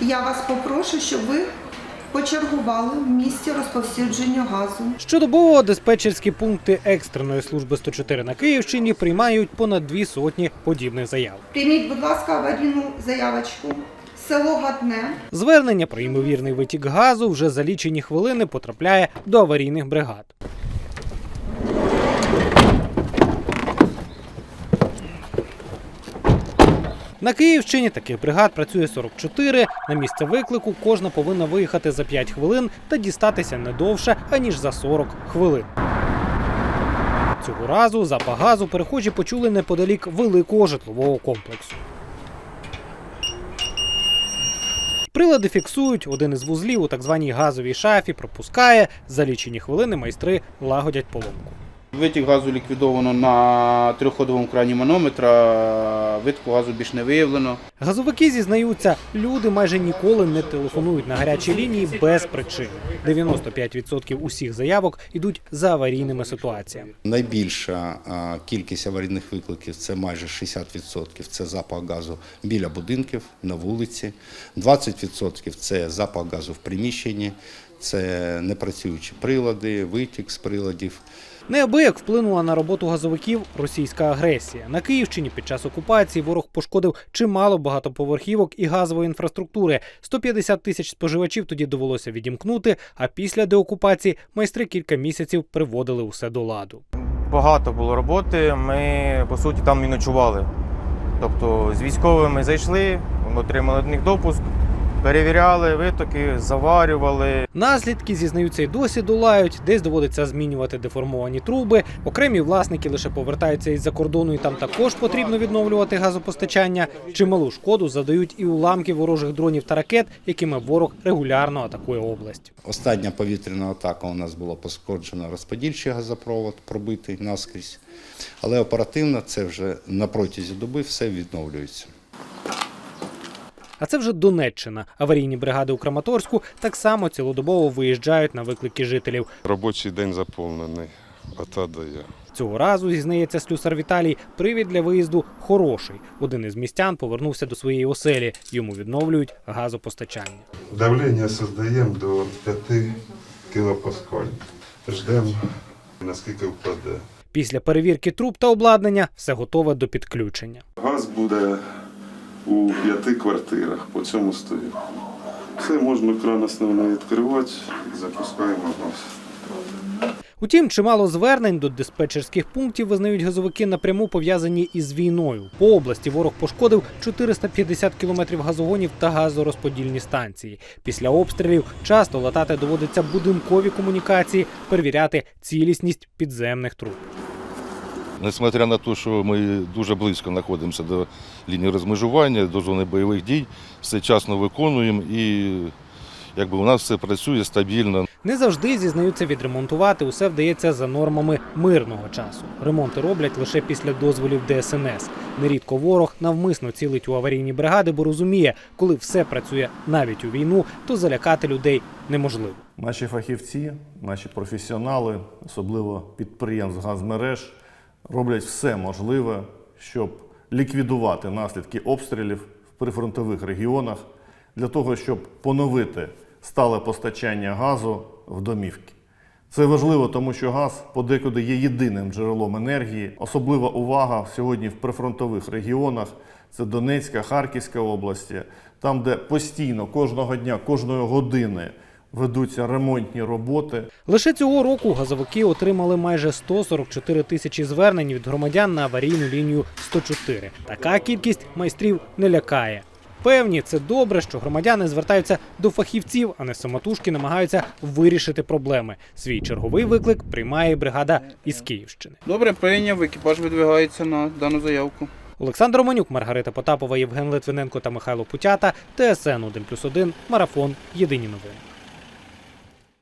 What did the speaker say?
Я вас попрошу, щоб ви почергували в місці розповсюдження газу. Щодобово диспетчерські пункти екстреної служби 104 на Київщині приймають понад дві сотні подібних заяв. Прийміть, будь ласка, аварійну заявочку. Село Гатне. Звернення про ймовірний витік газу вже за лічені хвилини потрапляє до аварійних бригад. На Київщині таких бригад працює 44. На місце виклику кожна повинна виїхати за 5 хвилин та дістатися не довше, аніж за 40 хвилин. Цього разу запах газу перехожі почули неподалік великого житлового комплексу. Прилади фіксують, один із вузлів у так званій газовій шафі пропускає. За лічені хвилини майстри лагодять поломку. Витік газу ліквідовано на трьохходовому крані манометра, витку газу більш не виявлено. Газовики зізнаються, люди майже ніколи не телефонують на гарячі лінії без причини. 95% усіх заявок йдуть за аварійними ситуаціями. Найбільша кількість аварійних викликів це майже 60%. Це запах газу біля будинків, на вулиці. 20% це запах газу в приміщенні, це непрацюючі прилади, витік з приладів. Неабияк вплинула на роботу газовиків російська агресія. На Київщині під час окупації ворог пошкодив чимало багатоповерхівок і газової інфраструктури. 150 тисяч споживачів тоді довелося відімкнути. А після деокупації майстри кілька місяців приводили усе до ладу. Багато було роботи. Ми по суті там і ночували. Тобто з військовими зайшли, отримали від них допуск, перевіряли витоки, заварювали. Наслідки зізнаються й досі долають. Десь доводиться змінювати деформовані труби. Окремі власники лише повертаються із-за кордону, і там також потрібно відновлювати газопостачання. Чималу шкоду задають і уламки ворожих дронів та ракет, якими ворог регулярно атакує область. Остання повітряна атака у нас була пошкоджена розподільчий газопровод, пробитий наскрізь. Але оперативно це вже на протязі доби все відновлюється. А це вже Донеччина. Аварійні бригади у Краматорську так само цілодобово виїжджають на виклики жителів. Робочий день заповнений. Ота дає. Цього разу зізнається слюсар Віталій. Привід для виїзду хороший. Один із містян повернувся до своєї оселі. Йому відновлюють газопостачання. Давлення создаємо до 5 кілопаскаль. Ждемо, наскільки впаде. Після перевірки труб та обладнання все готове до підключення. Газ буде у п'яти квартирах по цьому стою. Все можна кран основний відкривати, запускаємо газ. Утім, чимало звернень до диспетчерських пунктів визнають газовики напряму пов'язані із війною. По області ворог пошкодив 450 кілометрів газогонів та газорозподільні станції. Після обстрілів часто латати доводиться будинкові комунікації, перевіряти цілісність підземних труб. Несмотря на те, що ми дуже близько знаходимося до лінії розмежування, до зони бойових дій, все часно виконуємо і якби у нас все працює стабільно. Не завжди зізнаються відремонтувати. Усе вдається за нормами мирного часу. Ремонти роблять лише після дозволів ДСНС. Нерідко ворог навмисно цілить у аварійні бригади, бо розуміє, коли все працює навіть у війну, то залякати людей неможливо. Наші фахівці, наші професіонали, особливо підприємств газмереж, роблять все можливе, щоб ліквідувати наслідки обстрілів в прифронтових регіонах для того, щоб поновити стале постачання газу в домівки. Це важливо, тому що газ подекуди є єдиним джерелом енергії. Особлива увага сьогодні в прифронтових регіонах це Донецька, Харківська області, там, де постійно кожного дня, кожної години ведуться ремонтні роботи. Лише цього року газовики отримали майже 144 тисячі звернень від громадян на аварійну лінію 104. Така кількість майстрів не лякає. Певні, це добре, що громадяни звертаються до фахівців, а не самотужки намагаються вирішити проблеми. Свій черговий виклик приймає бригада із Київщини. Добре, прийняв, екіпаж видвигається на дану заявку. Олександр Романюк, Маргарита Потапова, Євген Литвиненко та Михайло Путята. ТСН 1+,1, Марафон. Єдині новини.